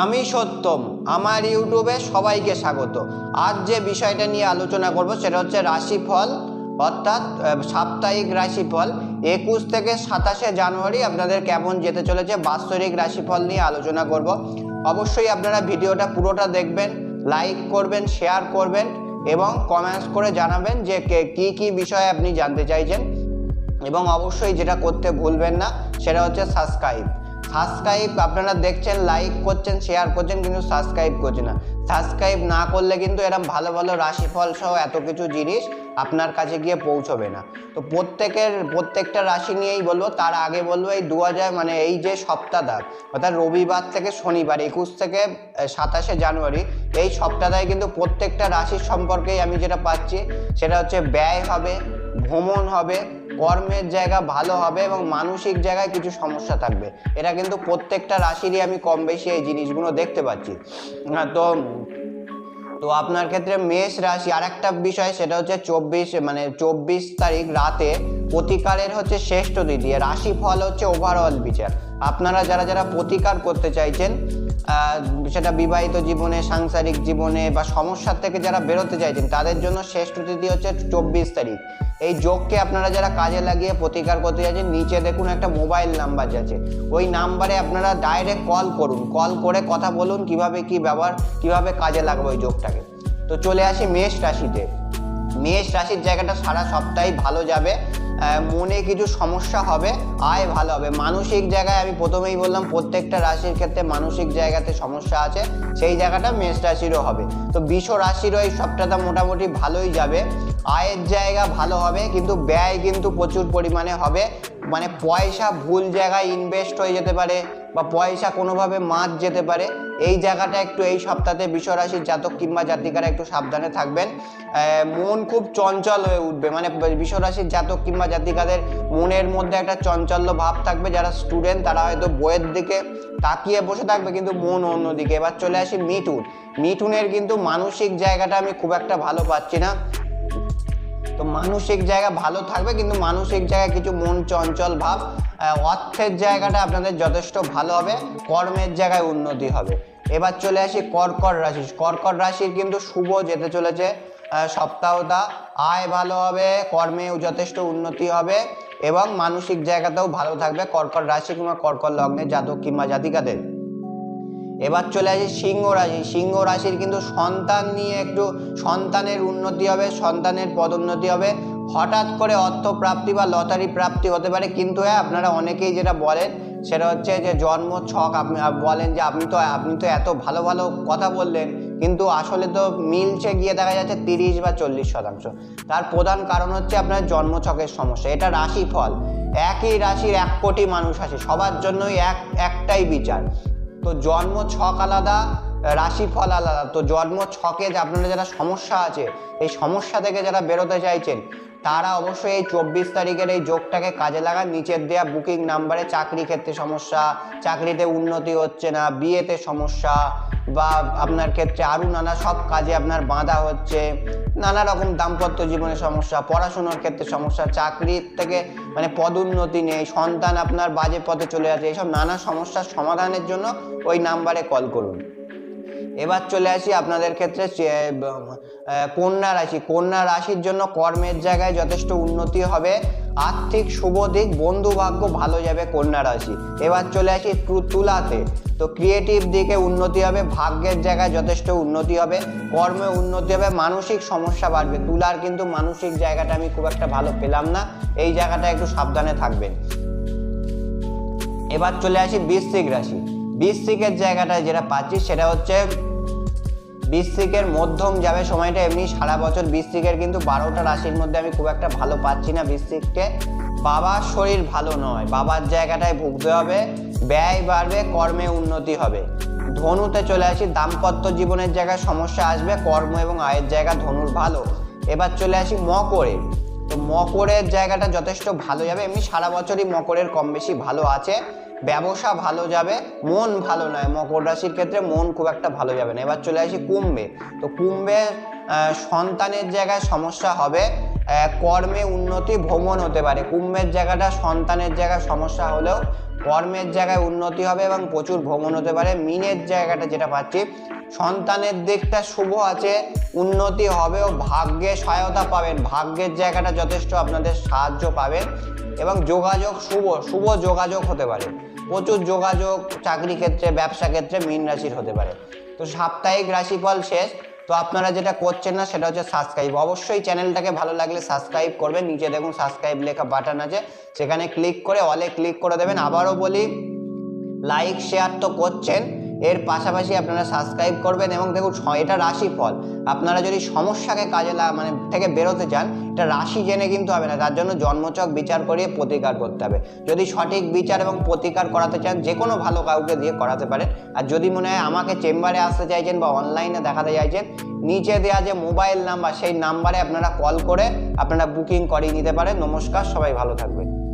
আমি সত্যম। আমার ইউটিউবে সবাইকে স্বাগত। আজ যে বিষয়টা নিয়ে আলোচনা করব সেটা হচ্ছে রাশিফল, অর্থাৎ সাপ্তাহিক রাশিফল। একুশ থেকে সাতাশে জানুয়ারি আপনাদের কেমন যেতে চলেছে বাৎসরিক রাশিফল নিয়ে আলোচনা করব। অবশ্যই আপনারা ভিডিওটা পুরোটা দেখবেন, লাইক করবেন, শেয়ার করবেন এবং কমেন্টস করে জানাবেন যে কে- কি কি বিষয়ে আপনি জানতে চাইছেন। এবং অবশ্যই যেটা করতে ভুলবেন না, সেটা হচ্ছে সাবস্ক্রাইব। সাবস্ক্রাইব আপনারা দেখছেন লাইক করছেন শেয়ার করছেন, কিন্তু সাবস্ক্রাইব করছেন না। সাবস্ক্রাইব না করলে কিন্তু এরকম ভালো ভালো রাশিফল সহ এত কিছু জিনিস আপনার কাছে গিয়ে পৌঁছবে না। তো প্রত্যেকের, প্রত্যেকটা রাশি নিয়েই বলব, তার আগে বলব এই দু হাজার মানে এই যে সপ্তাহটা অর্থাৎ রবিবার থেকে শনিবার, একুশ থেকে সাতাশে জানুয়ারি, এই সপ্তাহটায় কিন্তু প্রত্যেকটা রাশির সম্পর্কেই আমি যেটা পাচ্ছি, সেটা হচ্ছে ব্যয় হবে, ভ্রমণ হবে কর্মের জায়গা ভালো হবে এবং মানসিক জায়গায় কিছু সমস্যা থাকবে। এটা কিন্তু প্রত্যেকটা রাশিরই আমি কম বেশি এই জিনিসগুলো দেখতে পাচ্ছি। আহ, তো তো আপনার ক্ষেত্রে মেষ রাশি আর একটা বিষয় সেটা হচ্ছে চব্বিশ মানে চব্বিশ তারিখ রাতে প্রতিকারের হচ্ছে শ্রেষ্ঠ দিদি রাশি ফল হচ্ছে ওভারঅল বিচার। আপনারা যারা যারা প্রতিকার করতে চাইছেন সেটা বিবাহিত জীবনে, সাংসারিক জীবনে বা সমস্যার থেকে যারা বেরোতে চাইছেন, তাদের জন্য শ্রেষ্ঠ তিথি হচ্ছে চব্বিশ তারিখ। এই যোগকে আপনারা যারা কাজে লাগিয়ে প্রতিকার করতে চাইছেন, নিচে দেখুন একটা মোবাইল নাম্বার আছে। ওই নাম্বারে আপনারা ডাইরেক্ট কল করুন। কল করে কথা বলুন কীভাবে কি ব্যবহার, কীভাবে কাজে লাগবে ওই যোগটাকে। তো চলে আসি মেষ রাশিতে। মেষ রাশির জায়গাটা সারা সপ্তাহে ভালো যাবে। মনে কিছু সমস্যা হবে, আয় ভালো হবে। মানসিক জায়গায় আমি প্রথমেই বললাম, প্রত্যেকটা রাশির ক্ষেত্রে মানসিক জায়গাতে সমস্যা আছে, সেই জায়গাটা মেষ রাশিরও হবে। তো বিষ রাশিরও এই সপ্তাহটা মোটামুটি ভালোই যাবে। আয়ের জায়গা ভালো হবে, কিন্তু ব্যয় কিন্তু প্রচুর পরিমাণে হবে। মানে পয়সা ভুল জায়গায় ইনভেস্ট হয়ে যেতে পারে। বা পয়সা কোনোভাবে মাছ যেতে পারে, এই জায়গাটা একটু এই সপ্তাহে বিশ্বরাশির জাতক কিংবা জাতিকারা একটু সাবধানে থাকবেন। মন খুব চঞ্চল হয়ে উঠবে মানে বিশ্বরাশির জাতক কিংবা জাতিকাদের মনের মধ্যে একটা চঞ্চল্য ভাব থাকবে, যারা স্টুডেন্ট তারা হয়তো বইয়ের দিকে তাকিয়ে বসে থাকবে, কিন্তু মন অন্যদিকে। এবার চলে আসি মিঠুন। মিঠুনের কিন্তু মানসিক জায়গাটা আমি খুব একটা ভালো পাচ্ছি না। তো মানসিক জায়গা ভালো থাকবে, কিন্তু মানসিক জায়গায় কিছু মন চঞ্চল ভাব অর্থের জায়গাটা আপনাদের যথেষ্ট ভালো হবে, কর্মের জায়গায় উন্নতি হবে। এবার চলে আসি কর্কট রাশি কর্কট রাশির কিন্তু শুভ যেতে চলেছে সপ্তাহটা। আয় ভালো হবে, কর্মেও যথেষ্ট উন্নতি হবে এবং মানসিক জায়গাতেও ভালো থাকবে কর্কট রাশি কিংবা কর্কট লগ্নে জাতক কিংবা জাতিকাদের। এবার চলে আসি সিংহ রাশি। সিংহ রাশির কিন্তু সন্তান নিয়ে একটু সন্তানের উন্নতি হবে, সন্তানের পদোন্নতি হবে। হঠাৎ করে অর্থ প্রাপ্তি বা লটারি প্রাপ্তি হতে পারে। কিন্তু হ্যাঁ আপনারা অনেকেই যেটা বলেন, সেটা হচ্ছে যে জন্ম ছক, আপনি বলেন যে আপনি তো আপনি তো এত ভালো ভালো কথা বললেন, কিন্তু আসলে তো মিলছে গিয়ে দেখা যাচ্ছে তিরিশ বা চল্লিশ শতাংশ। তার প্রধান কারণ হচ্ছে আপনার জন্ম ছকের সমস্যা। এটা রাশিফল। একই রাশির এক কোটি মানুষ আছে। সবার জন্যই এক, একটাই বিচার। তো জন্ম ছক আলাদা, রাশিফল আলাদা। তো জন্ম ছকে আপনাদের যারা সমস্যা আছে, এই সমস্যা থেকে যারা বেরোতে চাইছেন, তারা অবশ্যই এই চব্বিশ তারিখের এই যোগটাকে কাজে লাগান। নিচের দেওয়া বুকিং নাম্বারে চাকরি ক্ষেত্রে সমস্যা, চাকরিতে উন্নতি হচ্ছে না, বিয়েতে সমস্যা বা আপনার ক্ষেত্রে আরও নানা সব কাজে আপনার বাঁধা হচ্ছে, নানা রকম দাম্পত্য জীবনে সমস্যা, পড়াশুনোর ক্ষেত্রে সমস্যা, চাকরির থেকে মানে পদোন্নতি নেই, সন্তান আপনার বাজে পথে চলে যাচ্ছে এইসব নানা সমস্যার সমাধানের জন্য ওই নাম্বারে কল করুন। এবার চলে আসি আপনাদের ক্ষেত্রে কন্যা রাশি। কন্যা রাশির জন্য কর্মের জায়গায় যথেষ্ট উন্নতি হবে। আর্থিক শুভ দিক বন্ধু ভাগ্য ভালো যাবে কন্যা রাশি। এবার চলে আসি তুলাতে। তো ক্রিয়েটিভ দিকে উন্নতি হবে, ভাগ্যের জায়গায় যথেষ্ট উন্নতি হবে, কর্মে উন্নতি হবে, মানসিক সমস্যা বাড়বে। তুলার কিন্তু মানসিক জায়গাটা আমি খুব একটা ভালো পেলাম না। এই জায়গাটা একটু সাবধানে থাকবেন। এবার চলে আসি বৃশ্চিক রাশি। বৃশ্চিকের জায়গাটায় যেটা পাচ্ছি সেটা হচ্ছে বৃশ্চিকের মধ্যম যাবে সময়টা, এমনি সারা বছর বৃশ্চিকের কিন্তু বারোটা রাশির মধ্যে আমি খুব একটা ভালো পাচ্ছি না বৃশ্চিককে বাবার শরীর ভালো নয়, বাবার জায়গাটায় ভুগতে হবে, ব্যয় বাড়বে, কর্মে উন্নতি হবে। ধনুতে চলে আসি, দাম্পত্য জীবনের জায়গায় সমস্যা আসবে, কর্ম এবং আয়ের জায়গা ধনুর ভালো। এবার চলে আসি মকরে, তো মকরের জায়গাটা যথেষ্ট ভালো যাবে, এমনি সারা বছরই মকরের কম বেশি ভালো আছে। ব্যবসা ভালো যাবে, মন ভালো নয়। মকর রাশির ক্ষেত্রে মন খুব একটা ভালো যাবে না। এবার চলে আসি কুম্ভে। তো কুম্ভে সন্তানের জায়গায় সমস্যা হবে। কর্মে উন্নতি ভ্রমণ হতে পারে। কুম্ভের জায়গাটা সন্তানের জায়গায় সমস্যা হলেও কর্মের জায়গায় উন্নতি হবে এবং প্রচুর ভ্রমণ হতে পারে। মিনের জায়গাটা যেটা পাচ্ছি, সন্তানের দিকটা শুভ আছে, উন্নতি হবে ও ভাগ্যে সহায়তা পাবেন। ভাগ্যের জায়গাটা যথেষ্ট আপনাদের সাহায্য পাবেন এবং যোগাযোগ শুভ শুভ যোগাযোগ হতে পারে। প্রচুর যোগাযোগ, চাকরি ক্ষেত্রে, ব্যবসা ক্ষেত্রে মীন রাশির হতে পারে। তো সাপ্তাহিক রাশিফল শেষ। তো আপনারা যেটা করছেন না, সেটা হচ্ছে সাবস্ক্রাইব অবশ্যই চ্যানেলটাকে ভালো লাগলে সাবস্ক্রাইব করবেন। নিচে দেখুন সাবস্ক্রাইব লেখা বাটন আছে। সেখানে ক্লিক করে অলে ক্লিক করে দেবেন। আবারও বলি লাইক শেয়ার তো করছেন। এর পাশাপাশি আপনারা সাবস্ক্রাইব করবেন এবং দেখুন এটা রাশিফল। আপনারা যদি সমস্যাকে কাজে লাগা মানে থেকে বেরোতে চান, এটা রাশি জেনে কিন্তু হবে না। তার জন্য জন্মচক বিচার করিয়ে প্রতিকার করতে হবে। যদি সঠিক বিচার এবং প্রতিকার করাতে চান যে কোনো ভালো কাউকে দিয়ে করাতে পারেন। আর যদি মনে হয় আমাকে চেম্বারে আসতে চাইছেন বা অনলাইনে দেখাতে চাইছেন, নিচে দেওয়া যে মোবাইল নাম্বার সেই নাম্বারে আপনারা কল করে আপনারা বুকিং করিয়ে নিতে পারেন। নমস্কার, সবাই ভালো থাকবেন।